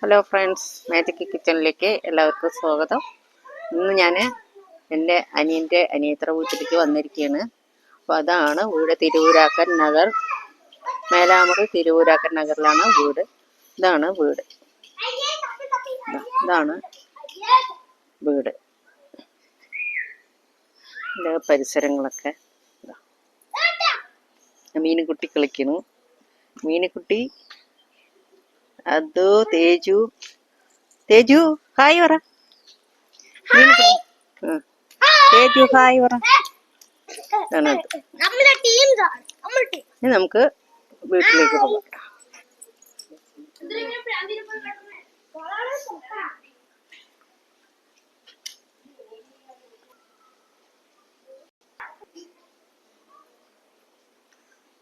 Hello friends magic കിച്ചണിലേക്ക് എല്ലാവർക്കും സ്വാഗതം. ഇന്ന് ഞാൻ എന്റെ അനിയന്റെ അനിയത്ര വീട്ടിലേക്ക് വന്നിരിക്കുകയാണ്. അപ്പോൾ അതാണ് വീട്. തിരുവൂരാക്കൻ നഗർ. മേലാമറി തിരുവൂരാക്കൻ നഗറിലാണ് വീട്. ഇതാണ് വീട്. ഇതാണ് വീട്. പരിസരങ്ങളൊക്കെ. മീനുകുട്ടി കളിക്കുന്നു. മീനുകുട്ടി അതോ തേജു? തേജു ഹായ് പറ. തേജു ഹായ് പറ. ഇനി നമുക്ക് വീട്ടിലേക്ക് പോകാം.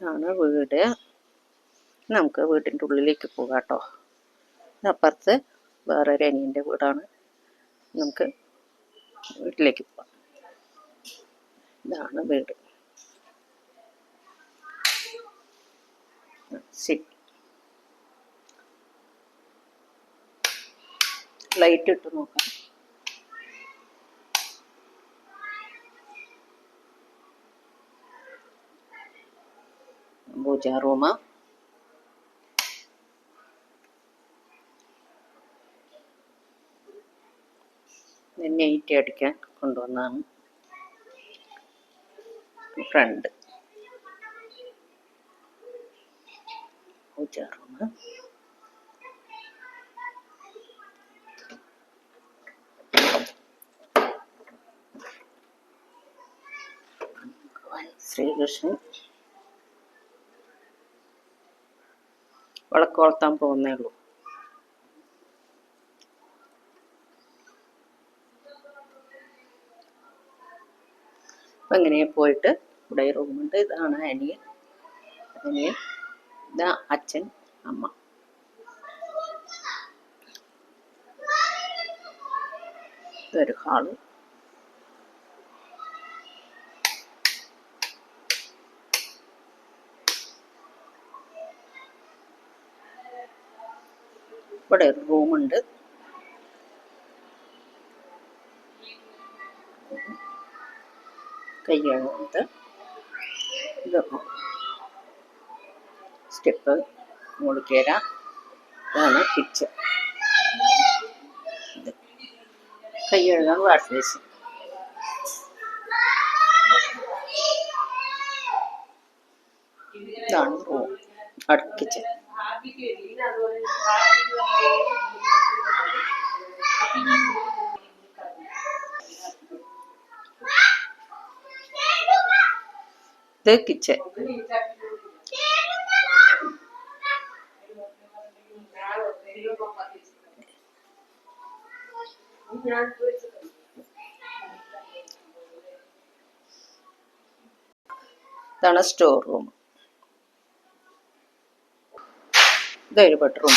ആണ് വീട്. നമുക്ക് വീട്ടിന്റെ ഉള്ളിലേക്ക് പോകാം കേട്ടോ അപ്പുറത്ത് വേറൊരു അനിയന്റെ വീടാണ്. നമുക്ക് വീട്ടിലേക്ക് പോകാം. ഇതാണ് വീട്. ശരി. ലൈറ്റ് ഇട്ട് നോക്കാം. പൂജാ നെയ്റ്റ് അടിക്കാൻ കൊണ്ടുവന്നതാണ് ഫ്രണ്ട്. പൂജാ റൂമ് ശ്രീകൃഷ്ണൻ. വിളക്ക് കൊളുത്താൻ പോകുന്നേ ഉള്ളൂ. അപ്പം ഇങ്ങനെ പോയിട്ട് ഇവിടെ റൂമുണ്ട് ഇതാണ് അനിയൻ. അനിയൻ ഇതാ അച്ഛൻ അമ്മ. ഇതൊരു ഹാൾ. ഇവിടെ ഒരു റൂമുണ്ട് കൈ കഴുകുന്നത് ഇത് സ്റ്റെപ്പ് മുകളിൽ ഇതാണ് കിച്ചൺ ഇത്. കൈ കഴുകാൻ വാഷ് ബേസിൻ ഇതാണ് റൂം അടുത്ത കിച്ചൺ ഇത് കിച്ചൺ ഇതാണ് സ്റ്റോർ റൂം ഇതൊരു ബെഡ്റൂം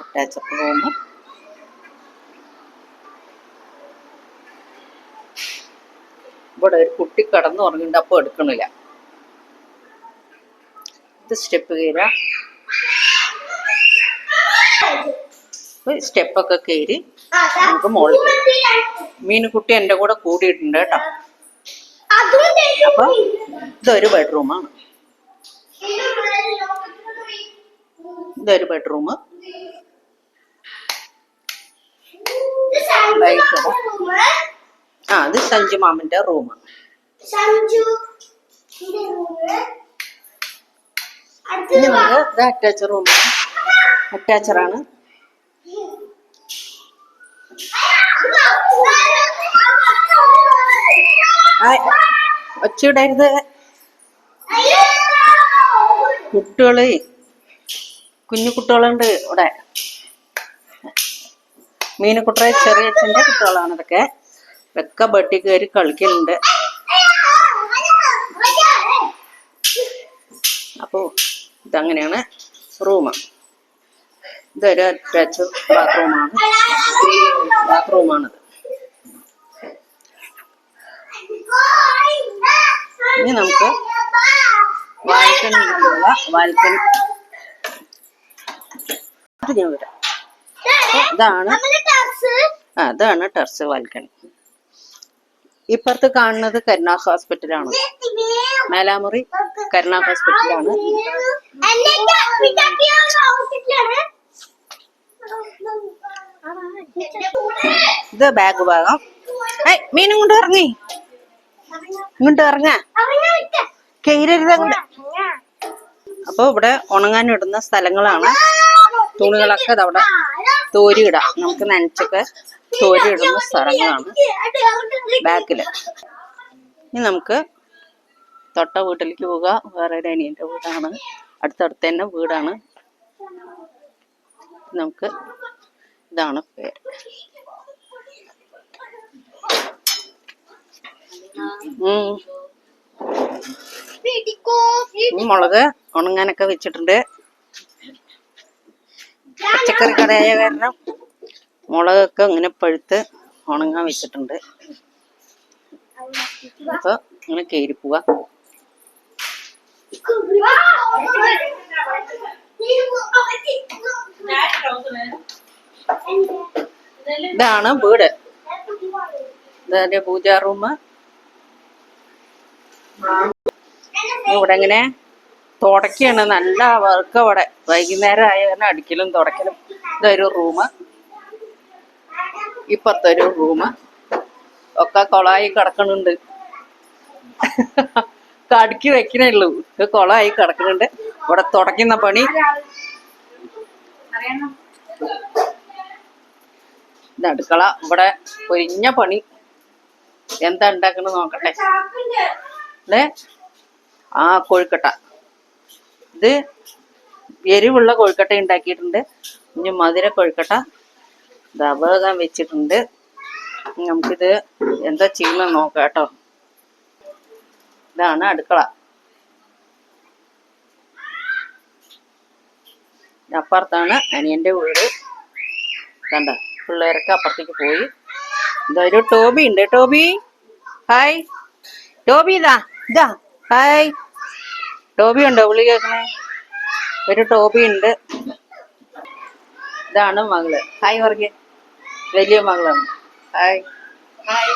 അറ്റാച്ചഡ് റൂം ഇവിടെ ഒരു കുട്ടി കടന്നു ഉറങ്ങിണ്ട് അപ്പോൾ എടുക്കണില്ല. ഇത് സ്റ്റെപ്പ് കയറ സ്റ്റെപ്പൊക്കെ കയറി നമുക്ക് മുകളിൽ മീനുകുട്ടി എന്റെ കൂടെ കൂടിയിട്ടുണ്ട് കേട്ടോ. അപ്പൊ ഇതൊരു ബെഡ്റൂമാണ് ഇതൊരു ബെഡ്റൂം ലൈറ്റ് ഇടാം. ആ അത് സഞ്ജു മാമന്റെ റൂം ഇത് അറ്റാച്ച് റൂം അറ്റാച്ചറാണ് ഒച്ചയിടരുത് കുട്ടികൾ കുഞ്ഞു കുട്ടികളുണ്ട് ഇവിടെ. മീനുകുട്ടറെ ചെറിയ അച്ഛന്റെ കുട്ടികളാണ് ഇതൊക്കെ. ഇതൊക്കെ ബട്ടി കയറി കളിക്കലുണ്ട്. അപ്പോൾ ഇതങ്ങനെയാണ് റൂം ഇതൊരു അറ്റാച്ച് ബാത്റൂമാണ്. ബാത്റൂമാണിത്. ഇനി നമുക്ക് വാൽക്കണിയിലുള്ള വാൽക്കണി ഞാൻ വരാം ഇതാണ്. അതാണ് ടർച്ച് ബാൽക്കണി ഇപ്പുറത്ത് കാണുന്നത് കരുണ ഹോസ്പിറ്റലാണ്. മേലാമുറി കരുണ ഹോസ്പിറ്റലാണ്. ഇത് ബാഗ് ഭാഗം. മീൻ ഇങ്ങോട്ട് ഇറങ്ങി. ഇങ്ങോട്ട് ഇറങ്ങ. കയറരുത് അങ്ങോട്ട്. അപ്പൊ ഇവിടെ ഉണങ്ങാനിടുന്ന സ്ഥലങ്ങളാണ്. തുണികളൊക്കെ അതവിടെ തോരിയിടാം. നമുക്ക് നനച്ചൊക്കെ തോരിയിടുന്ന സ്ഥലങ്ങളാണ് ബാക്കിൽ. ഇനി നമുക്ക് തൊട്ട വീട്ടിലേക്ക് പോവുക. വേറെ ഒരു അനിയന്റെ വീടാണ്. അടുത്തടുത്ത് തന്നെ വീടാണ്. നമുക്ക് ഇതാണ് പേര്. മുളക് ഉണങ്ങാനൊക്കെ വെച്ചിട്ടുണ്ട്. പച്ചക്കറി കടയായ കാരണം മുളകൊക്കെ ഇങ്ങനെ പഴുത്ത് ഉണങ്ങാൻ വെച്ചിട്ടുണ്ട്. അപ്പൊ ഇങ്ങനെ കയറി പോവാ. ഇതാണ് വീട്. ഇതാന്റെ പൂജാ റൂം. ഇവിടെ ഇങ്ങനെ തുടക്കാണ് നല്ല വർക്ക് അവിടെ വൈകുന്നേരം ആയ അടിക്കലും തുടക്കലും ഇതൊരു റൂം. ഇപ്പുറത്തൊരു റൂം ഒക്കെ കൊളായി കിടക്കണുണ്ട്. കടുക്കി വെക്കണേ ഉള്ളൂ. കൊളായി കിടക്കുന്നുണ്ട് ഇവിടെ തുടയ്ക്കുന്ന പണി. ഇത് അടുക്കള. ഇവിടെ പൊരിഞ്ഞ പണി. എന്താ ഉണ്ടാക്കണ നോക്കട്ടെ. അല്ലേ ആ കോഴിക്കട്ട. ഇത് എരിവുള്ള കോഴിക്കട്ട ഉണ്ടാക്കിയിട്ടുണ്ട്. ഇനി മധുര കോഴിക്കട്ട. ദബകം വെച്ചിട്ടുണ്ട്. നമുക്കിത് എന്താ ചെയ്യുന്നത് നോക്കാം കേട്ടോ. ഇതാണ് അടുക്കള. അപ്പുറത്താണ് അനിയന്റെ വീട്. കണ്ട? പിള്ളേരൊക്കെ അപ്പുറത്തേക്ക് പോയി. ഇതാ ഒരു ടോബി ഉണ്ട്. Toby hi. ടോബി ഇതാ ഇതാ ഹായ്. ടോബി ഉണ്ടോ? വിളി കേൾക്കണേ. ഒരു ടോബി ഉണ്ട്. ഇതാണ് മകൾ. ഹായ് വർഗീയ വലിയ മകളാണ്. ഹായ് ഹായ്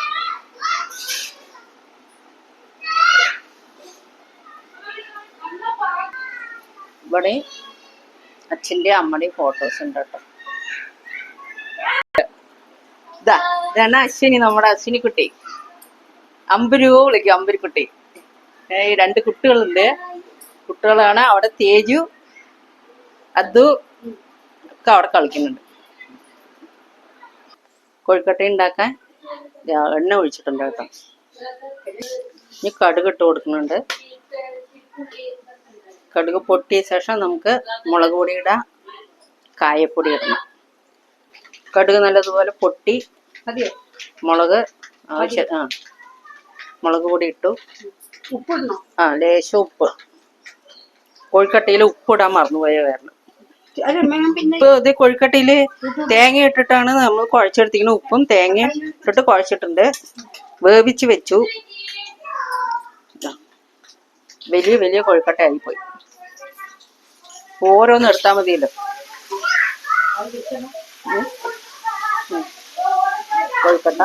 ഇവിടെ അച്ഛന്റെ അമ്മയുടെയും ഫോട്ടോസ് ഉണ്ട് കേട്ടോ. ഇതാ ഇതാണ് അശ്വിനി നമ്മുടെ അശ്വിനി കുട്ടി. അമ്പുരു വിളിക്കും അമ്പുരുക്കുട്ടി. ഈ രണ്ട് കുട്ടികളുണ്ട്. കുട്ടികളാണ് അവിടെ തേജു അതു ഒക്കെ അവിടെ കളിക്കുന്നുണ്ട്. കോഴിക്കട്ട ഉണ്ടാക്കാൻ എണ്ണ ഒഴിച്ചിട്ടുണ്ട് കേട്ടോ. ഇനി കടുക് ഇട്ട് കൊടുക്കുന്നുണ്ട്. കടുക് പൊട്ടിയ ശേഷം നമുക്ക് മുളക് പൊടി ഇടാം. കായപ്പൊടി ഇടണം. കടുക് നല്ലതുപോലെ പൊട്ടി മുളക് ആവശ്യം ആ മുളക് പൊടി ഇട്ടു. ഉപ്പ് ആ ലേശം ഉപ്പ്. കോഴിക്കട്ടയിൽ ഉപ്പിടാൻ മറന്നുപോയ കാരണം. ഇപ്പൊ ഇത് കൊഴുക്കട്ടയിൽ തേങ്ങ ഇട്ടിട്ടാണ് നമ്മൾ കുഴച്ചെടുത്തിരിക്കുന്നത് ഉപ്പും തേങ്ങ ഇട്ടിട്ട് കുഴച്ചിട്ടുണ്ട്. വേവിച്ച് വെച്ചു. ഇതാ. വലിയ വലിയ കൊഴുക്കട്ട ആയിപ്പോയി ഓരോന്ന് എടുത്താൽ മതിയല്ലോ. കോഴിക്കട്ട.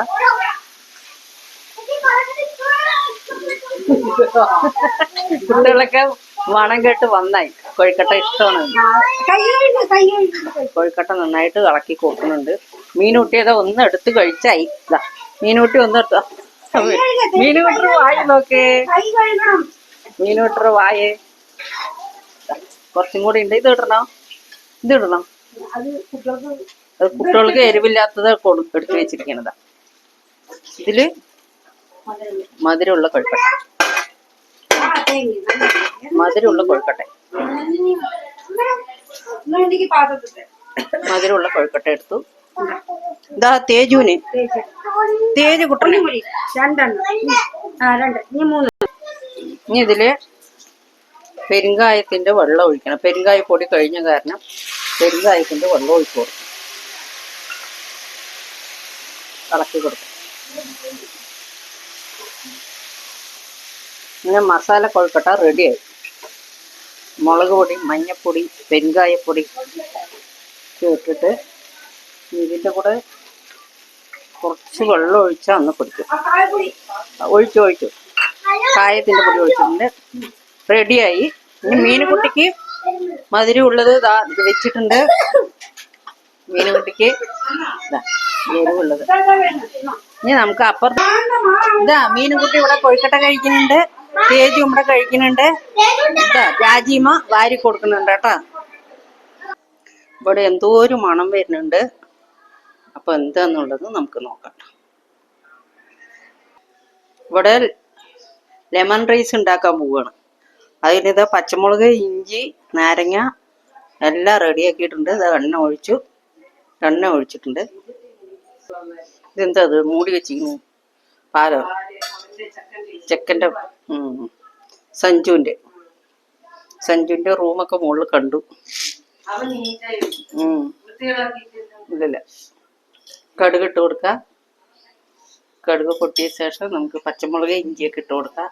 കുട്ടികളൊക്കെ മണം കേട്ട് വന്നായി. കോഴിക്കട്ട ഇഷ്ടമാണ്. കോഴിക്കട്ട നന്നായിട്ട് ഇളക്കി കൊടുക്കുന്നുണ്ട്. മീനൂട്ടിയതാ ഒന്ന് എടുത്ത് കഴിച്ചായി. ഇതാ മീനൂട്ടി ഒന്ന് എടുത്ത മീനൂട്ടർ വായ നോക്കേ. മീനൂട്ടർ വായേ. കുറച്ചും കൂടി ഉണ്ട്. ഇത് ഇടണോ? ഇത് ഇടണം? അത് കുട്ടികൾക്ക് എരിവില്ലാത്തത് എടുത്തു വെച്ചിരിക്കണതാ. ഇതിൽ മധുരമുള്ള കൊഴുക്കട്ട. മധുരമുള്ള കൊഴുക്കട്ട. മധുരമുള്ള കൊഴുക്കട്ട എടുത്തു. ഇതാ തേജുവിന്. തേജ് കുട്ടനെ. ഇനി ഇതിൽ പെരുങ്കായത്തിന്റെ വെള്ളം ഒഴിക്കണം. പെരുങ്കായ പൊടി കഴിഞ്ഞ കാരണം പെരുങ്കായത്തിന്റെ വെള്ളം ഒഴിച്ചു കൊടുക്കും. ഇളക്കി കൊടുക്കും. ഇങ്ങനെ മസാല കൊഴുക്കട്ട റെഡിയായി മുളക് പൊടി മഞ്ഞപ്പൊടി പെരുങ്കായപ്പൊടി ഇട്ടിട്ട് ഇതിന്റെ കൂടെ കുറച്ച് വെള്ളം ഒഴിച്ചാൽ ഒന്ന് കായപ്പൊടി ഒഴിച്ചു ഒഴിച്ചു. കായത്തിന്റെ പൊടി ഒഴിച്ചിട്ടുണ്ട്. റെഡിയായി. ഇനി മീനുകുട്ടിക്ക് മധുരം ഉള്ളത് ഇതാ ഇത് വെച്ചിട്ടുണ്ട്. മീനുകുട്ടിക്ക് എരിവുള്ളത്. ഇനി നമുക്ക് അപ്പുറത്ത് ഇതാ മീനുകുട്ടി ഇവിടെ കൊഴുക്കട്ട കഴിക്കുന്നുണ്ട്. തേജു ഇവിടെ കഴിക്കുന്നുണ്ട്. രാജീമ വാരി കൊടുക്കുന്നുണ്ട് കേട്ടോ. ഇവിടെ എന്തോ ഒരു മണം വരുന്നുണ്ട്. അപ്പൊ എന്താന്നുള്ളത് നമുക്ക് നോക്കാം ഇവിടെ ലെമൺ റൈസ് ഉണ്ടാക്കാൻ പോവുകയാണ് അതിനിത് പച്ചമുളക് ഇഞ്ചി നാരങ്ങ എല്ലാം റെഡിയാക്കിയിട്ടുണ്ട് ഇത് എണ്ണ ഒഴിച്ചു. എണ്ണ ഒഴിച്ചിട്ടുണ്ട്. ഇതെന്താ അത്? മൂടി വെച്ചിരിക്കുന്നു. പാലോ? ചെക്കന്റെ. സഞ്ജുവിന്റെ. സഞ്ജുവിന്റെ റൂമൊക്കെ മുകളിൽ കണ്ടു. ഇല്ലല്ല. കടുക് ഇട്ട് കൊടുക്ക. കടുക് പൊട്ടിയ ശേഷം നമുക്ക് പച്ചമുളക് ഇഞ്ചിയൊക്കെ ഇട്ട് കൊടുക്കാം.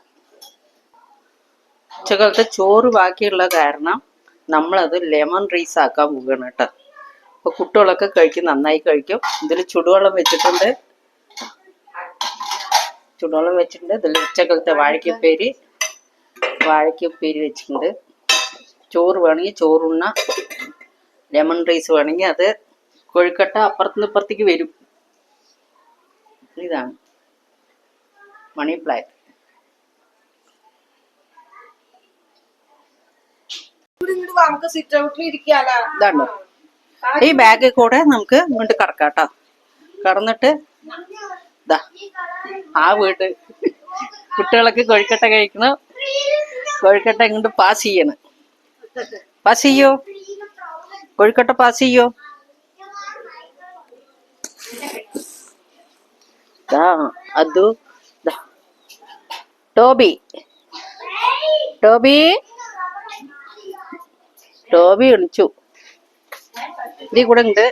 ഉച്ചക്കാലത്തെ ചോറ് ബാക്കിയുള്ള കാരണം നമ്മളത് ലെമൺ റൈസ് ആക്കാൻ പോവുകയാണ് കേട്ടോ. അപ്പൊ കുട്ടികളൊക്കെ കഴിക്കും നന്നായി കഴിക്കും. ഇതിൽ ചുടുവെള്ളം വെച്ചിട്ടുണ്ട്. ചുടുവെള്ളം വെച്ചിട്ടുണ്ട്. ഇതിൽ ഉച്ചക്കലത്തെ വാഴയ്ക്കുപ്പേരി വാഴയ്ക്കുപ്പേരി വെച്ചിട്ടുണ്ട്. ചോറ് വേണമെങ്കിൽ ചോറുണ്ണ ലെമൺ റൈസ് വേണമെങ്കിൽ അത് കൊഴുക്കട്ട അപ്പുറത്തുനിന്ന് ഇപ്പുറത്തേക്ക് വരും. ഇതാണ് മണി പ്ലാന്റ് ഇതാണ് ഈ ബാഗിൽ കൂടെ നമുക്ക് ഇങ്ങോട്ട് കടക്കാം കേട്ടോ. കടന്നിട്ട് ഇതാ ആ വീട്. കുട്ടികളൊക്കെ കോഴിക്കട്ട കഴിക്കണം കോഴിക്കട്ട ഇങ്ങോട്ട് പാസ് ചെയ്യണം? പാസ് ചെയ്യോ? കോഴിക്കട്ട പാസ് ചെയ്യോ? ദാ അതു ദാ. ടോബി. ടോബി. ടോബി വിളിച്ചു. ഇതിൽ കൂടെ ഉണ്ട്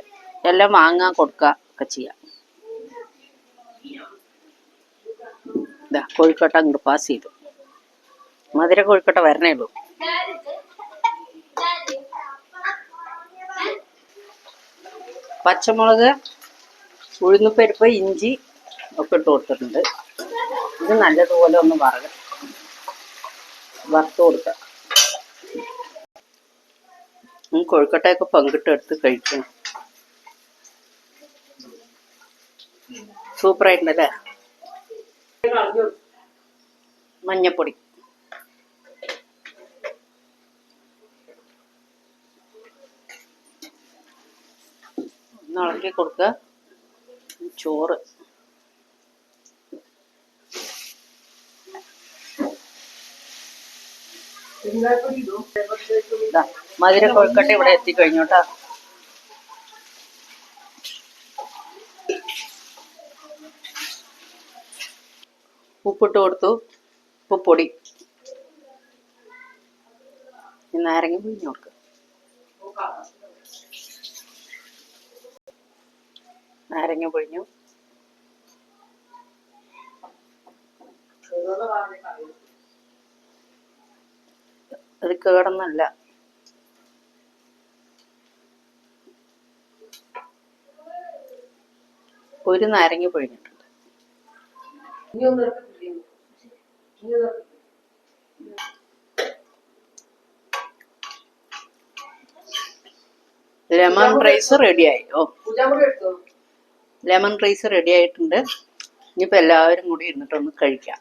എല്ലാം വാങ്ങാൻ കൊടുക്കുക ഒക്കെ ചെയ്യാം. ഇതാ കോഴിക്കോട്ട അങ്ങോട്ട് പാസ് ചെയ്തു. മധുര കോഴിക്കോട്ട വരണേ ഉള്ളൂ. പച്ചമുളക് ഉഴുന്നുപരിപ്പ് ഇഞ്ചി ഒക്കെ ഇട്ട് കൊടുത്തിട്ടുണ്ട്. ഇത് നല്ലതുപോലെ ഒന്ന് വറക വറുത്ത് കൊടുക്കാം. കൊഴുക്കട്ടയൊക്കെ പങ്കിട്ട് എടുത്ത് കഴിക്കണം സൂപ്പർ മഞ്ഞപ്പൊടി. ഒന്ന് ഇളക്കി കൊടുക്കുക. ചോറ്. മധുര കൊഴുക്കട്ട ഇവിടെ എത്തിക്കഴിഞ്ഞു ഉപ്പിട്ട് കൊടുത്തു. ഉപ്പൊടി പൊടി. നാരങ്ങ പിഴിഞ്ഞു കൊടുക്കുക നാരങ്ങ പിഴിഞ്ഞു അത് കേടൊന്നല്ല ഒരു നാരങ്ങ പിഴിഞ്ഞിട്ടുണ്ട് ലെമൺ റൈസ് റെഡിയായി ഓ. ലെമൺ റൈസ് റെഡി ആയിട്ടുണ്ട്. ഇനിയിപ്പോൾ എല്ലാവരും കൂടി ഇരുന്നിട്ടൊന്ന് കഴിക്കാം.